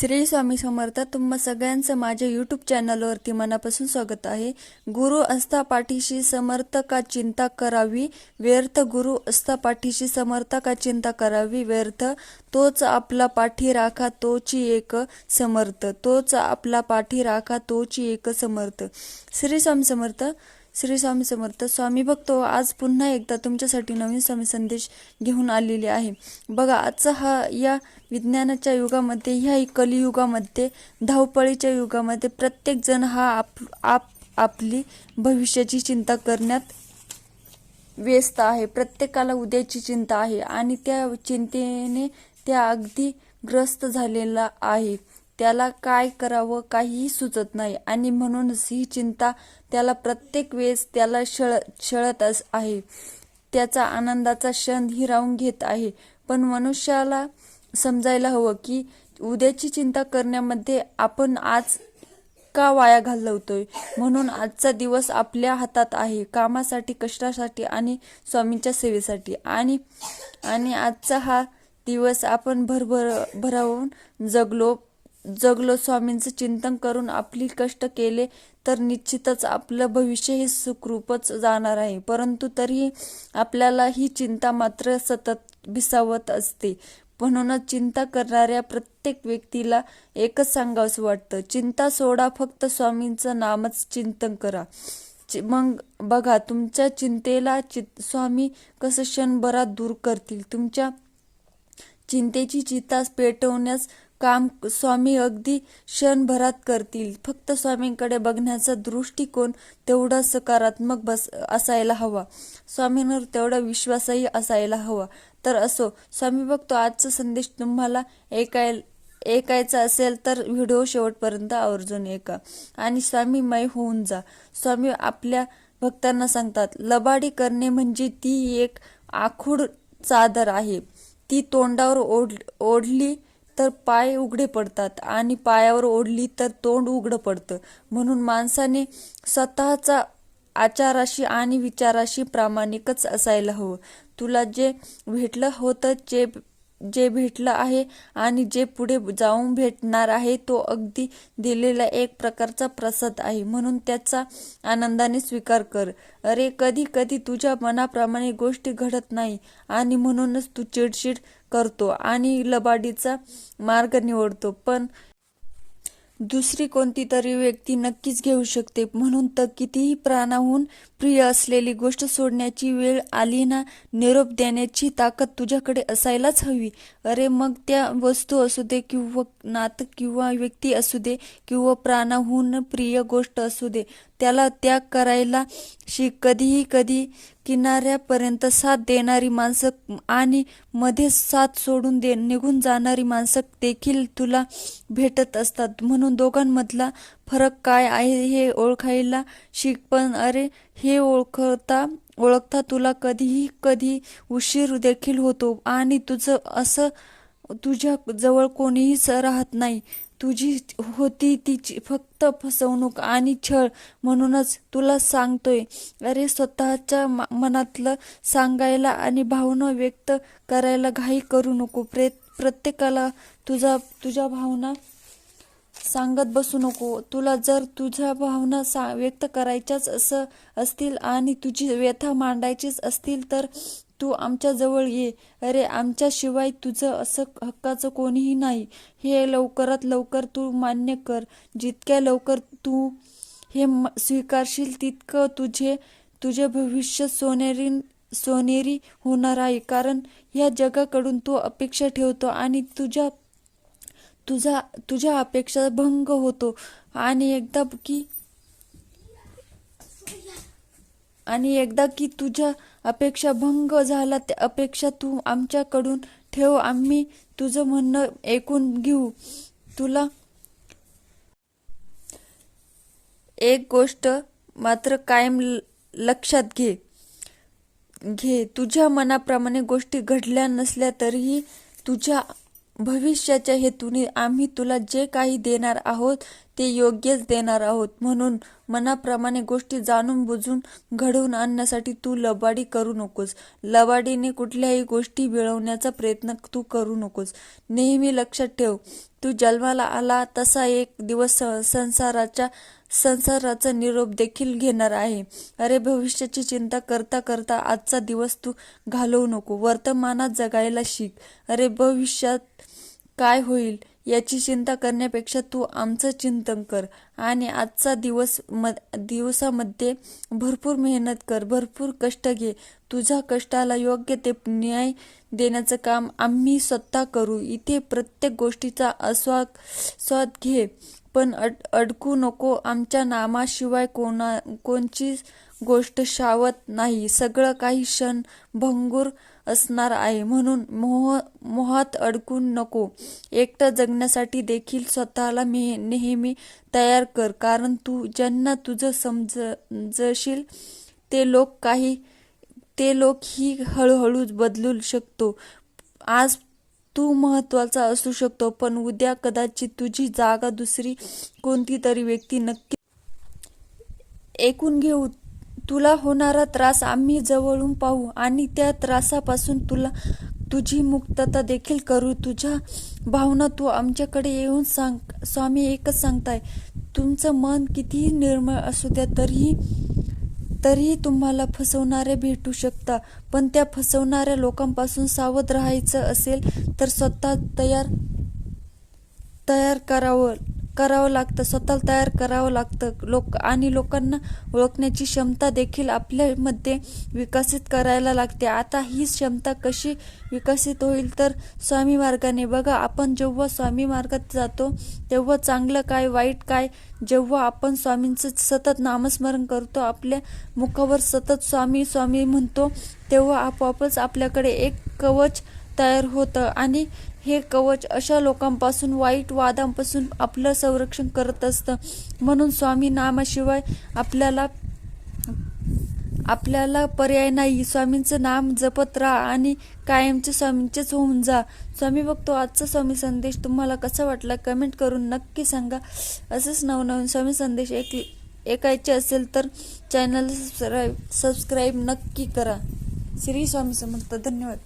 श्री स्वामी समर्थ तुम्हा सगळ्यांचं माझ्या यूट्यूब चॅनलवरती मनापासून स्वागत आहे. गुरु असता पाठीशी समर्थ का चिंता करावी? व्यर्थ गुरु असता पाठीशी समर्थ का चिंता करावी? व्यर्थ तोच आपला पाठी राखा तोची एक समर्थ. तोच आपला पाठी राखा तोची एक समर्थ. श्री स्वामी समर्थ श्री स्वामी समर्थ स्वामी भक्तो आज पुन्हा एकदा तुमच्यासाठी नवीन स्वामी संदेश घेऊन आलेले आहे. बघा आजचा हा या विज्ञानाच्या युगामध्ये ह्या कलियुगामध्ये धावपळीच्या युगामध्ये प्रत्येक जण हा आप आप आपली भविष्याची चिंता करण्यात व्यस्त आहे. प्रत्येकाला उद्याची चिंता आहे आणि त्या चिंतेने त्या अगदी ग्रस्त झालेला आहे. त्याला काय करावं काहीही सुचत नाही. आणि म्हणूनच ही चिंता त्याला प्रत्येक वेळेस त्याला शळ शळत आहे. त्याचा आनंदाचा क्षण हिरावून घेत आहे. पण मनुष्याला समजायला हवं की उद्याची चिंता करण्यामध्ये आपण आज का वाया घालवतोय? म्हणून आजचा दिवस आपल्या हातात आहे. कामासाठी कष्टासाठी आणि स्वामींच्या सेवेसाठी. आणि आणि आजचा हा दिवस आपण भरभर भरावून जगलो जगलो स्वामींचं चिंतन करून आपली कष्ट केले तर निश्चितच आपलं भविष्य हे सुखरूपच जाणार आहे. परंतु तरीही आपल्याला ही चिंता मात्र सतत भिसावत असते. म्हणूनच चिंता करणाऱ्या प्रत्येक व्यक्तीला एकच सांगावंसं वाटतं. चिंता सोडा फक्त स्वामींचं नामच चिंतन करा. चि- मग बघा तुमच्या चिंतेला चि स्वामी कसं क्षणभरात दूर करतील? तुमच्या चिंतेची चिता पेटवण्यास काम स्वामी अगदी क्षणभरात करतील. फक्त स्वामींकडे बघण्याचा दृष्टिकोन तेवढा सकारात्मक बस असायला हवा. स्वामींवर तेवढा विश्वासही असायला हवा. तर असो स्वामी बघतो आजचा संदेश तुम्हाला ऐकाय ऐकायचा असेल तर व्हिडिओ शेवटपर्यंत आवर्जून ऐका. आणि स्वामीमय होऊन जा. स्वामी आपल्या भक्तांना सांगतात लबाडी करणे म्हणजे ती एक आखूड चादर आहे. ती तोंडावर ओढ ओढली तर पाय उघडे पडतात आणि पायावर ओढली तर तोंड उघडं पडतं. म्हणून माणसाने स्वतःचा आचाराशी आणि विचाराशी प्रामाणिकच असायला हवं. तुला जे भेटलं होतं जे जे भेटलं आहे आणि जे पुढे जाऊन भेटणार आहे तो अगदी दिलेला एक प्रकारचा प्रसाद आहे. म्हणून त्याचा आनंदाने स्वीकार कर. अरे कधी कधी तुझ्या मनाप्रमाणे गोष्टी घडत नाही आणि म्हणूनच तू चिडचिड करतो आणि लबाडीचा मार्ग निवडतो. पण दुसरी कोणती तरी व्यक्ती नक्कीच घेऊ शकते. म्हणून तर कितीही प्राणाहून प्रिय असलेली गोष्ट सोडण्याची वेळ आली ना निरोप देण्याची ताकद तुझ्याकडे असायलाच हवी. अरे मग त्या वस्तू असू दे किंवा नात किंवा व्यक्ती असू दे किंवा प्राणाहून प्रिय गोष्ट असू दे त्याला त्याग करायला शिक कधीही कधी किनाऱ्यापर्यंत साथ देणारी माणसं आणि मध्ये साथ सोडून दे निघून जाणारी माणसं देखील तुला भेटत असतात. म्हणून दोघांमधला फरक काय आहे हे ओळखायला शिक. पण अरे हे ओळखता ओळखता तुला कधीही कधी उशीर देखील होतो आणि तुझं असं तुझ्या जवळ कोणीही स- राहत नाही. तुझी होती तिची फक्त फसवणूक आणि छळ म्हणूनच तुला सांगतोय. अरे स्वतःच्या म- मनातलं सांगायला आणि भावना व्यक्त करायला घाई करू नको. प्रे प्रत्येकाला तुझा तुझ्या भावना सांगत बसू नको. तुला जर तुझ्या भावना सा व्यक्त करायच्याच असं असतील आणि तुझी व्यथा मांडायचीच असतील तर तू आमच्याजवळ ये. अरे आमच्याशिवाय तुझं असं हक्काचं कोणीही नाही. हे लवकरात लवकर तू मान्य कर. जितक्या लवकर तू हे म- स्वीकारशील तितकं तुझे तुझे भविष्य सोनेरी सोनेरी होणार आहे. कारण या जगाकडून तू अपेक्षा ठेवतो आणि तुझ्या तुझा तुझ्या अपेक्षा भंग होतो. आणि एकदा की आणि एकदा की तुझ्या अपेक्षा भंग झाला त्या अपेक्षा तू आमच्याकडून ठेव आम्ही तुझं म्हणणं ऐकून घेऊ. तुला एक गोष्ट मात्र कायम लक्षात घे. घे तुझ्या मनाप्रमाणे गोष्टी घडल्या नसल्या तरीही तुझ्या भविष्याच्या हेतूने आम्ही तुला जे काही देणार आहोत ते योग्यच देणार आहोत. म्हणून मनाप्रमाणे गोष्टी जाणून बुजून घडवून आणण्यासाठी तू लबाडी करू नकोस. लबाडीने कुठल्याही गोष्टी मिळवण्याचा प्रयत्न तू करू नकोस. नेहमी लक्षात ठेव तू जन्माला आला तसा एक दिवस स- संसाराच्या संसाराचा निरोप देखील घेणार आहे. अरे भविष्याची चिंता करता करता आजचा दिवस तू घालवू नको. वर्तमानात जगायला शिक. अरे भविष्यात काय होईल याची चिंता करण्यापेक्षा तू आमचं चिंतन कर आणि आजचा दिवस म दिवसामध्ये भरपूर मेहनत कर. भरपूर कष्ट घे. तुझ्या कष्टाला योग्य ते न्याय देण्याचं काम आम्ही स्वतः करू. इथे प्रत्येक गोष्टीचा आस्वाद स्वाद घे. पण अड अडकू नको. आमच्या नामाशिवाय कोणा कोणची गोष्ट शावत नाही. सगळं काही क्षण भंगूर असणार आहे. म्हणून मोह मोहात अडकून नको. एकटं जगण्यासाठी देखील स्वतःला मे नेहमी तयार कर. कारण तू ज्यांना तुझं समजशील ते लोक काही ते लोक ही हळूहळू बदलू शकतो. आज तू महत्त्वाचा असू शकतो पण उद्या कदाचित तुझी जागा दुसरी कोणती तरी व्यक्ती नक्की ऐकून घेऊ. तुला होणारा त्रास आम्ही जवळून पाहू आणि त्या त्रासापासून तुला तुझी मुक्तता देखील करू. तुझ्या भावना तू आमच्याकडे येऊन सांग. स्वामी एकच सांगताय तुमचं मन कितीही निर्मळ असू द्या तरीही तरीही तुम्हाला फसवणारे भेटू शकता. पण त्या फसवणाऱ्या लोकांपासून सावध राहायचं असेल तर स्वतः तयार तयार करावं. करावं लागतं स्वतःला तयार करावं लागतं. लोक आणि लोकांना ओळखण्याची क्षमता देखील आपल्यामध्ये विकसित करायला लागते. आता ही क्षमता कशी विकसित होईल तर स्वामी मार्गाने. बघा आपण जेव्हा स्वामी मार्गात जातो तेव्हा चांगलं काय वाईट काय जेव्हा आपण स्वामींचं सतत नामस्मरण करतो आपल्या मुखावर सतत स्वामी स्वामी म्हणतो तेव्हा आपोआपच आपल्याकडे एक कवच तयार होतं आणि हे कवच अशा लोकांपासून वाईट वादांपासून आपलं संरक्षण करत असतं. म्हणून स्वामी नामाशिवाय आपल्याला आपल्याला पर्याय नाही. स्वामींचं नाम जपत राहा आणि कायमचे स्वामींचेच होऊन जा. स्वामी बघतो आजचा स्वामी संदेश तुम्हाला कसा वाटला? कमेंट करून नक्की सांगा. असंच नवनवीन स्वामी संदेश एक ऐकायचे असेल तर चॅनल सबस्क्राईब सबस्क्राईब नक्की करा. श्री स्वामी समर्थ. धन्यवाद.